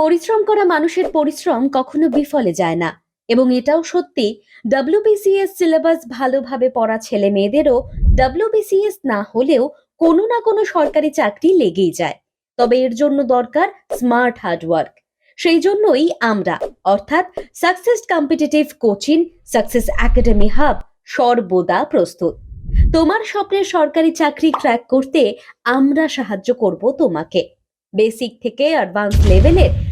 পরিশ্রম করা মানুষের পরিশ্রম কখনো বিফলে যায় না। এবং এটাও সত্যি ডাব্লিউবিসিএস সিলেবাস ভালোভাবে পড়া ছেলে মেয়েদেরও ডাব্লিউবিসিএস না হলেও কোনো না কোনো সরকারি চাকরি লেগেই যায়। তবে এর জন্য দরকার স্মার্ট হার্ডওয়ার্ক সেই জন্যই আমরা, অর্থাৎ success competitive coaching success academy hub সর্বদা প্রস্তুত। তোমার স্বপ্নের সরকারি চাকরি ক্র্যাক করতে আমরা সাহায্য করব তোমাকে। বেসিক থেকে অ্যাডভান্স লেভেলের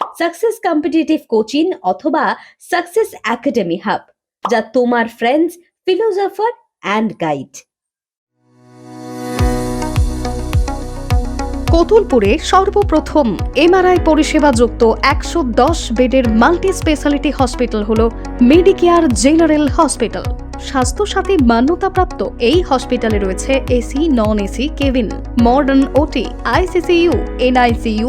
সাকসেস কম্পিটিটিভ কোচিং অথবা সাকসেস একাডেমি হাব যা তোমার ফ্রেন্ডস ফিলোজফার অ্যান্ড গাইড কতুলপুরে সর্বপ্রথম এমআরআই পরিষেবা যুক্ত একশো দশ বেডের মাল্টি স্পেশালিটি হসপিটাল হল মেডিকেয়ার জেনারেল হসপিটাল স্বাস্থ্যসাথী মান্যতাপ্রাপ্ত এই হসপিটালে রয়েছে AC non AC cabin modern OT ICCU NICU